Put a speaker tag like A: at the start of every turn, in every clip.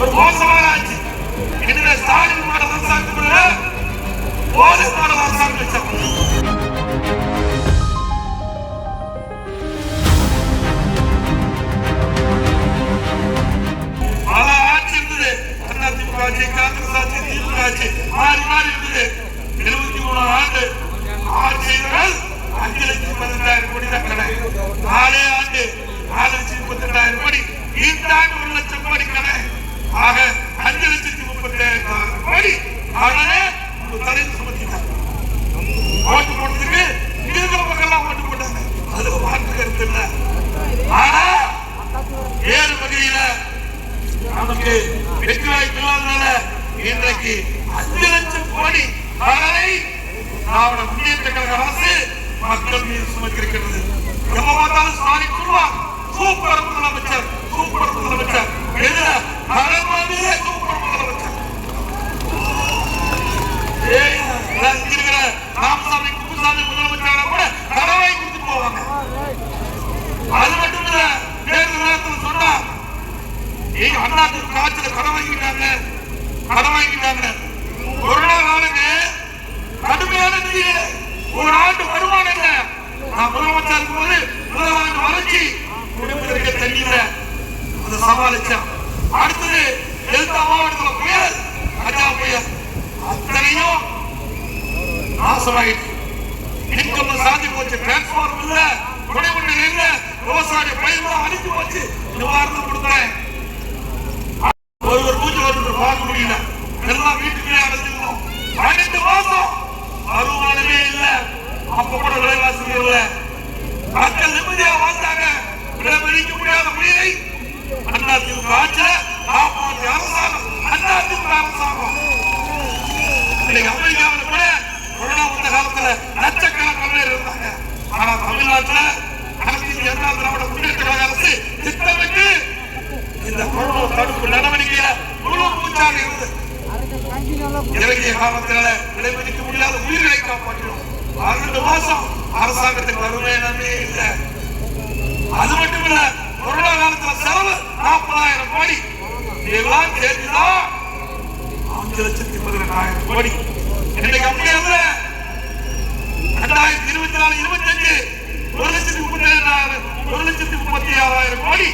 A: ஒரு மோசமான ஆட்சி எனவே ஸ்டாலின் அரசாங்கம் போலீஸ் அரசாங்கம் பல ஆட்சி இருந்தது. அதிமுக ஆட்சி காங்கிரஸ் ஆட்சி திமுக ஆட்சி மாறி மாறி இருந்தது. எழுபத்தி மூணு ஆண்டு ஆட்சியினால் அஞ்சு லட்சம் கோடி தான் கடன் நாலே ஆண்டு நாலு லட்சம் முப்பத்தி கோடி. இந்த ஆண்டு ஒரு லட்சம் கோடி கடன் ஆக அஞ்சு லட்சத்தி முப்பத்தி ஏழாயிரம் கோடி கடனே ஒரு தலைவர் சுமத்திட்டாங்க ஓட்டு போட்டதுக்கு இருக்கிற மக்கள்லாம் ஓட்டு போட்டாங்க. அது மாற்று கருத்து இல்ல. ஆனா வேறு வகையில நமக்கு வெற்றி வாய்ப்பு இல்லாதனால இன்றைக்கு அஞ்சு லட்சம் கோடி கடனை திராவிட முன்னேற்ற கழக அரசு மக்கள் மீது சுமத்திருக்கிறது. எப்ப பார்த்தாலும் ஸ்டாலின் சொல்லுவார் சூப்பர் முதலமைச்சர் சூப்பர் முதலமைச்சர் எதுல கடன் மாதிரியே சூப்பர் முதலமைச்சர் ஏய், நான் இங்க இருக்கிற ராமசாமி குப்புசாமி முதலமைச்சரான கூட கடன் வாங்கி கொடுத்துட்டு போவாங்க அது மட்டும் இல்ல தேர்தல் நேரத்தில் சொன்னா ஏய் அண்ணாத்துக்கு ஆட்சியில கடன் வாங்கிட்டாங்க. கொரோனா காலங்க கடுமையான ஒரு ஆண்டு வருமானம் நான் முதலமைச்சர் இருக்கும்போது முதல் ஆண்டு வறட்சி குடும்பத்திற்கு தெரியல அதை சமாளிச்சான். அடுத்தது டெல்டா புயல் கஜா புயல். அத்தனையும் நாசமாயிடுச்சு. இன்கம் சாதி போச்சு டிரான்ஸ்பார்ம் இல்ல குடிமண்ணு இல்ல விவசாய பயிர்லாம் அழிஞ்சு போச்சு. நிவாரணம் கொடுத்தேன் ஒரு ஒரு பூஜை வந்து பார்க்க முடியல எல்லாம் வீட்டுக்குள்ளே அடைஞ்சிருந்தோம் பன்னெண்டு மாசம் வருமானமே இல்ல அப்ப கூட விலைவாசி இல்ல மக்கள் நிம்மதியா வாழ்ந்தாங்க. விலைமதிக்க முடியாத உயிரை அண்ணா திமுக ஆட்சியில காப்பாற்றி அரசாங்கம் அண்ணா திமுக அரசாங்கம். இன்னைக்கு அமெரிக்காவில் கூட கொரோனா வந்த காலத்துல லட்சக்கணக்கான பேர் இருந்தாங்க. ஆனா தமிழ்நாட்டுல அரசின் இந்திய திராவிட முன்னேற்ற கழக அரசு திட்டமிட்டு இந்த கொரோனா தடுப்பு நடவடிக்கையில முழு மூச்சாக இருந்து இறங்கிய காலத்தினால விளைவிக்க முடியாத உயிர்களை காப்பாற்றினோம் பன்னெண்டு மாசம். அரசாங்கத்துக்கு வருமானமே இல்லை. அது மட்டும் இல்ல பொருளாதாரத்துல காலத்துல செலவு நாற்பதாயிரம் கோடி. இதெல்லாம் சேர்த்துதான் அஞ்சு லட்சத்தி பதினெட்டாயிரம் கோடி. இன்னைக்கு அப்படி இல்ல. ரெண்டாயிரத்தி இருபத்தி நாலு இருபத்தி அஞ்சு ஒரு லட்சத்தி முப்பத்தி ஏழாயிரம் ஒரு லட்சத்தி முப்பத்தி ஆறாயிரம் கோடி.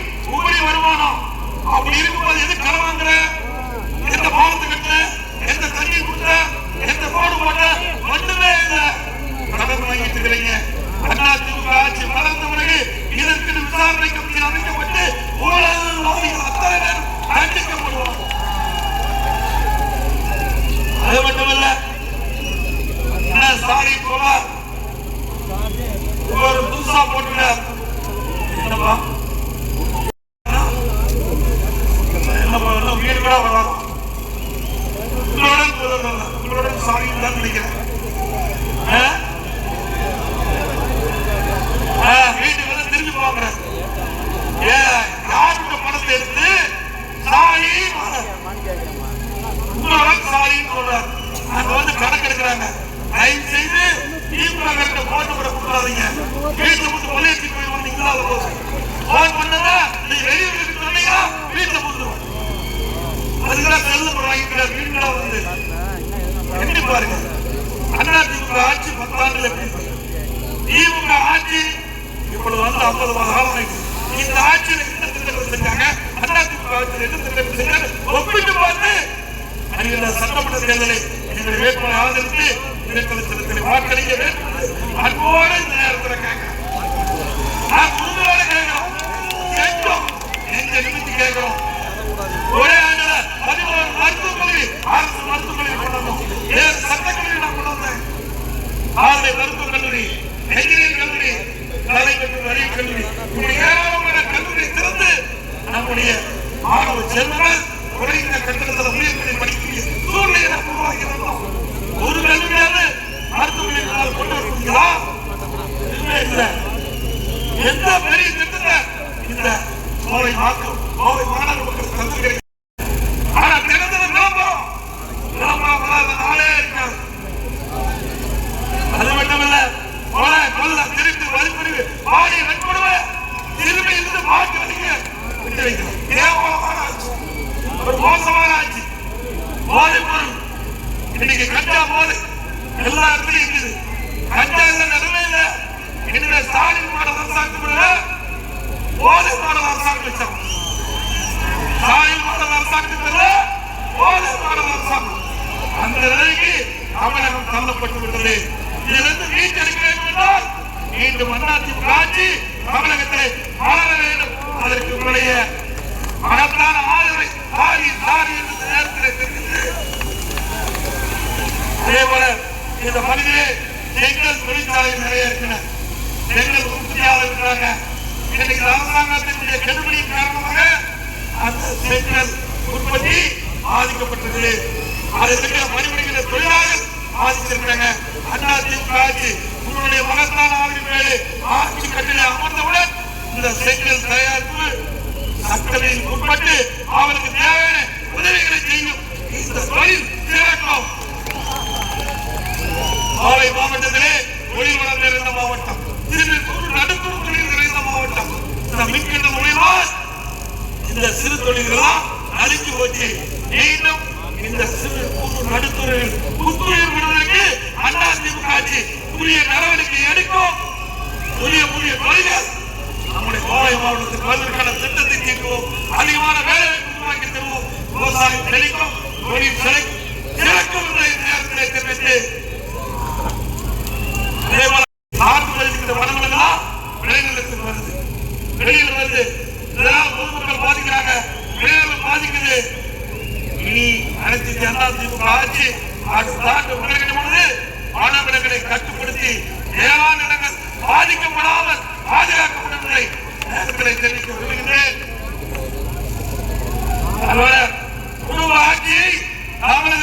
A: வந்து தயவு செய்து திமுக போட்டு கூட கொடுக்காதீங்க போய் வந்து இல்லாத போது. போன் பண்ணதா? நீ வெளியூருக்கு கொடுத்துருவோம் அதுக்கெல்லாம் செல்லு வந்து. பாருங்க? அண்ணா திமுக ஆட்சி பத்தாண்டுல எப்படி திமுக ஆட்சி இப்பொழுது வந்து ஐம்பது மாத காலம் இந்த ஆட்சியில என்ன திட்டங்கள் செஞ்சாங்க அண்ணா திமுக ஆட்சியில் என்ன திட்டங்கள் செஞ்சாங்க ஒப்பிட்டு பார்த்து. அறிவியல சட்டமன்ற தேர்தலை எங்களை வேட்பாளர் ஆதரித்து இடைத்தல சின்னத்தில் வாக்களிக்க வேண்டும் அன்போடு இந்த நேரத்தில் கேட்கிறேன் நான் உறுதியோட கேட்கிறோம். கேட்கிறோம். நிமித்தி கேட்கிறோம்? இல்லை எந்த பெரிய திட்டத்தை இந்த கோவை மாற்றம் கோவை தொடங்கப்பட்டு விட்டது இதிலிருந்து மீட்டெடுக்க வேண்டும் என்றால் மீண்டும் அதிமுக ஆட்சி அதற்கு உங்களுடைய மகத்தான ஆதரவை சாரி சாரி என்று இந்த பகுதியிலே எங்கள் தொழிற்சாலைகள் நிறைய இருக்கின்றன. எங்கள் உற்பத்தியாளர் இருக்கிறாங்க இன்னைக்கு அரசாங்கத்தினுடைய கெடுபடியின் காரணமாக அந்த செங்கல் உற்பத்தி பாதிக்கப்பட்டது அதை மறுபடியும் தொழிலாளர் ஆசித்திருக்கிறாங்க. அண்ணா திமுக ஆட்சி உங்களுடைய மகத்தான ஆவின் மேலே ஆட்சி கட்டில அமர்ந்தவுடன் இந்த சைக்கிள் தயாரிப்பு சட்டத்தில் உட்பட்டு அவருக்கு தேவையான உதவிகளை செய்யும் இந்த தொழில் திறக்கும் மாலை மாவட்டத்திலே தொழில் நிறைந்த மாவட்டம். நடுத்தர தொழில் நிறைந்த மாவட்டம். இந்த மின்கட்ட மூலியமா இந்த சிறு தொழில்களாம் அழிஞ்சு போச்சு. மீண்டும் இந்த சிறு நடுத்துறையில் புத்துயிர் விடுவதற்கு அண்ணா திமுக ஆட்சி உரிய நடவடிக்கை எடுக்கும். உரிய உரிய தொழில்கள் நம்முடைய கோவை மாவட்டத்தில் வருவதற்கான திட்டத்தை தீர்க்குவோம் அதிகமான வேலை உருவாக்கி தருவோம். அனைத்து இந்திய அண்ணா திமுக ஆட்சி அடுத்த ஆண்டு பொழுது மாணவர்களை கட்டுப்படுத்தி வேளாண் நிலங்கள் பாதிக்கப்படாமல் பாதுகாக்கப்படவில்லை நிலை நேரங்களை தெரிவிக்க விரும்புகின்றேன் அதோட குடும்ப ஆட்சியை தமிழகத்தை